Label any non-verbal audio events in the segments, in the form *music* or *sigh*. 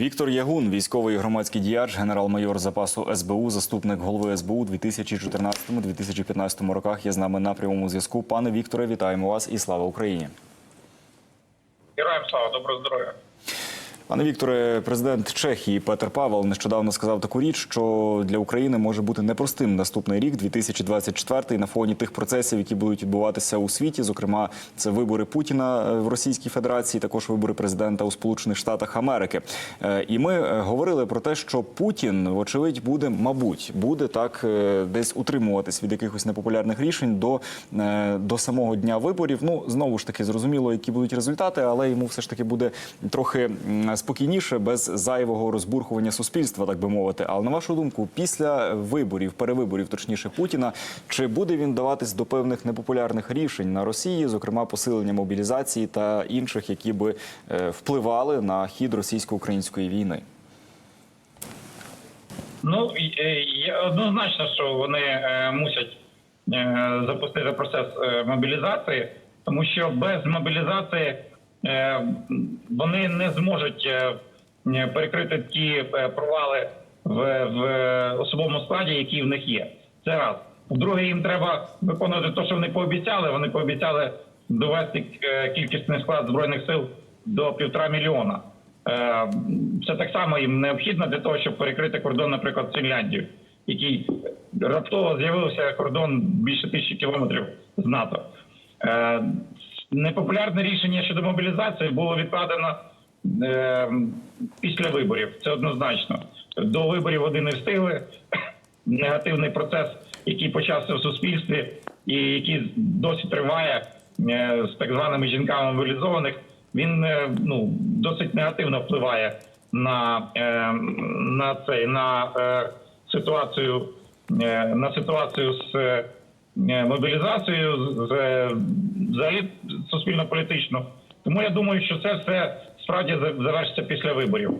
Віктор Ягун, військовий громадський діяч, генерал-майор запасу СБУ, заступник голови СБУ у 2014-2015 роках. Є з нами на прямому зв'язку. Пане Вікторе, вітаємо вас і слава Україні. Героям слава, доброго здоров'я. Пане Вікторе, президент Чехії Петер Павел нещодавно сказав таку річ, що для України може бути непростим наступний рік, 2024, на фоні тих процесів, які будуть відбуватися у світі. Зокрема, це вибори Путіна е, в Російській Федерації, також вибори президента у Сполучених Штатах Америки. Е, І ми е, говорили про те, що Путін, вочевидь, буде, мабуть, буде так десь утримуватись від якихось непопулярних рішень до, до самого дня виборів. Ну знову ж таки зрозуміло, які будуть результати, але йому все ж таки буде трохи спокійніше, без зайвого розбурхування суспільства, так би мовити. Але на вашу думку, після виборів, перевиборів, точніше Путіна, чи буде він даватись до певних непопулярних рішень на Росії, зокрема посилення мобілізації та інших, які би е, впливали на хід російсько-української війни? Ну е, однозначно, що вони е, мусять запустити процес мобілізації, тому що без мобілізації вони не зможуть е, е, перекрити ті е, провали в, в особовому складі, які в них є. Це раз. По-друге, їм треба виконувати те, що вони пообіцяли. Вони пообіцяли довести е, кількісний склад збройних сил до півтора мільйона. Е, Це так само їм необхідно для того, щоб перекрити кордон, наприклад, з Фінляндією, який раптово з'явився кордон більше тисячі кілометрів з НАТО. Непопулярне рішення щодо мобілізації було відкладено е, після виборів. Це однозначно. До виборів вони не встигли. *coughs* Негативний процес, який почався в суспільстві, і який досі триває е, з так званими жінками мобілізованих, він е, ну досить негативно впливає на, е, на цей на е, ситуацію е, на ситуацію з е, мобілізацією, з е, взагалі суспільно-політично. Тому я думаю, що це все справді за- завершиться після виборів.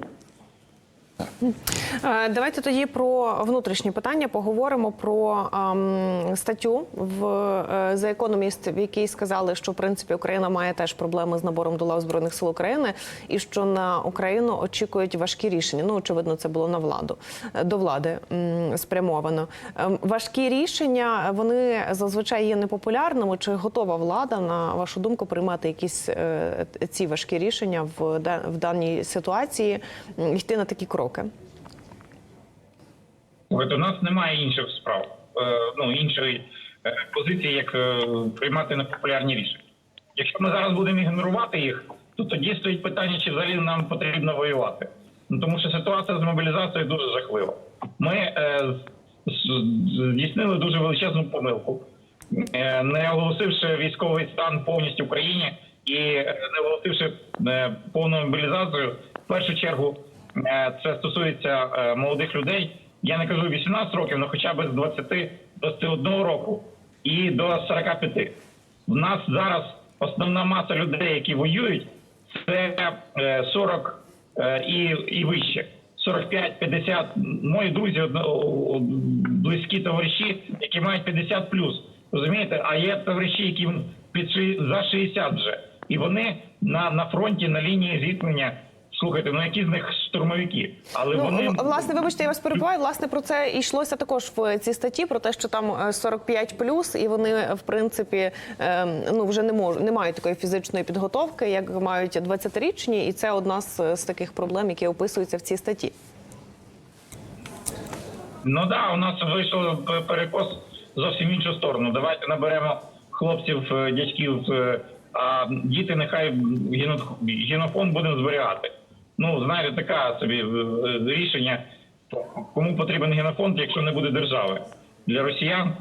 Е, Давайте тоді про внутрішні питання поговоримо про ем, статтю в е, The Economist, в якій сказали, що в принципі Україна має теж проблеми з набором до лав збройних сил України, і що на Україну очікують важкі рішення. Ну очевидно, це було на владу е, до влади м, спрямовано. Ем, важкі рішення вони зазвичай є непопулярними. Чи готова влада на вашу думку приймати якісь е, ці важкі рішення в, в даній ситуації, йти на такі кроки? У нас немає інших справ, е, ну іншої е, позиції, як е, приймати непопулярні рішення. Якщо ми зараз будемо ігнорувати їх, то тоді стоїть питання, чи взагалі нам потрібно воювати. Ну тому що ситуація з мобілізацією дуже жахлива. Ми здійснили дуже величезну помилку, не оголосивши військовий стан повністю в країні і не оголосивши повну мобілізацію. В першу чергу це стосується е, молодих людей. Я не кажу 18 років, але хоча б з 20 21 року і до 45. У нас зараз основна маса людей, які воюють, це е, 40 е, і, і вище. 45-50. Мої друзі, близькі товариші, які мають 50 плюс. Розумієте? А є товариші, які під за 60 вже. І вони на, на фронті, на лінії зіткнення. Слухайте, ну які з них штурмовики? Але Ну, вони власне, вибачте, я вас перебуваю. Власне, про це йшлося також в цій статті, про те, що там е, 45 плюс, і вони, в принципі, ем, ну вже не можуть, не мають такої фізичної підготовки, як мають 20-річні, і це одна з, з таких проблем, які описуються в цій статті. Ну да, у нас вийшов перекос зовсім в іншу сторону. Давайте наберемо хлопців, е, дядьків, е, а діти нехай гено- генофонд будемо зберігати. Ну, знаєте, така собі е, е, рішення. Кому потрібен генофонд, якщо не буде держави? Для росіян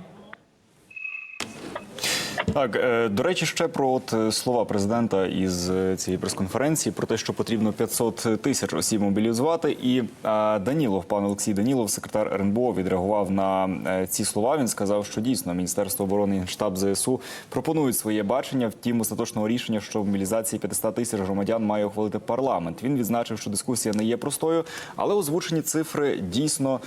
Так, е, до речі, ще про от е, слова президента із е, цієї прес-конференції про те, що потрібно 500 тисяч осіб мобілізувати. І Данілов, пан Олексій Данілов, секретар РНБО, відреагував на ці слова. Він сказав, що дійсно Міністерство оборони і Генштаб ЗСУ пропонують своє бачення. Втім, остаточного рішення, що мобілізації 500 тисяч громадян має ухвалити парламент. Він відзначив, що дискусія не є простою, але озвучені цифри дійсно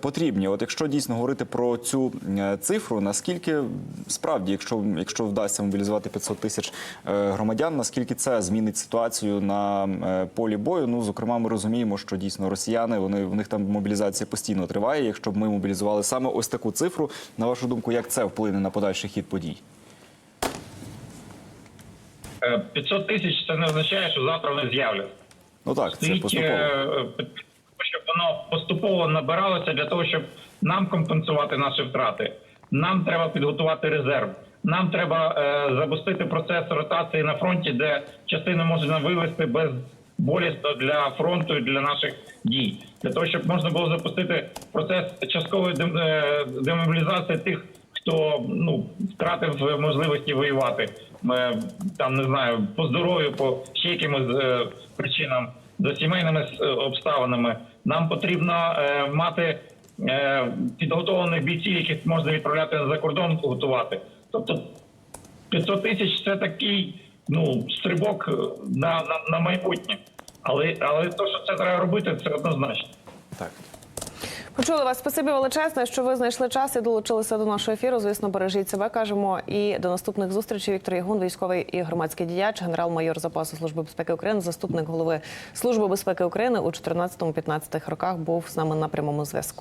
потрібні. От якщо дійсно говорити про цю цифру, наскільки справді, якщо, якщо вдасться мобілізувати 500 тисяч е, громадян, наскільки це змінить ситуацію на е, полі бою? Ну, зокрема, ми розуміємо, що дійсно росіяни вони в них там мобілізація постійно триває. Якщо б ми мобілізували саме ось таку цифру, на вашу думку, як це вплине на подальший хід подій? Е, 500 тисяч це не означає, що завтра вони з'являться. Ну так, це поступово. е, щоб воно поступово набиралося для того, щоб нам компенсувати наші втрати. Нам треба підготувати резерв. Нам треба е, запустити процес ротації на фронті, де частину можна вивести без болісно для фронту і для наших дій, для того, щоб можна було запустити процес часткової е, демобілізації тих, хто ну втратив можливості воювати. Е, Там не знаю по здоров'ю, по ще якимось е, причинам за сімейними е, обставинами. Нам потрібно е, мати підготовлених бійців, яких можна відправляти за кордон, готувати. Тобто 500 тисяч це такий ну стрибок е, на, на, на майбутнє. Але але то, що це треба робити, це однозначно. Так. Почули вас. Спасибі величезне, що ви знайшли час і долучилися до нашого ефіру. Звісно, бережіть себе, кажемо. І до наступних зустрічей. Віктор Ягун, військовий і громадський діяч, генерал-майор запасу служби безпеки України, заступник голови служби безпеки України у 14-15 роках був з нами на прямому зв'язку.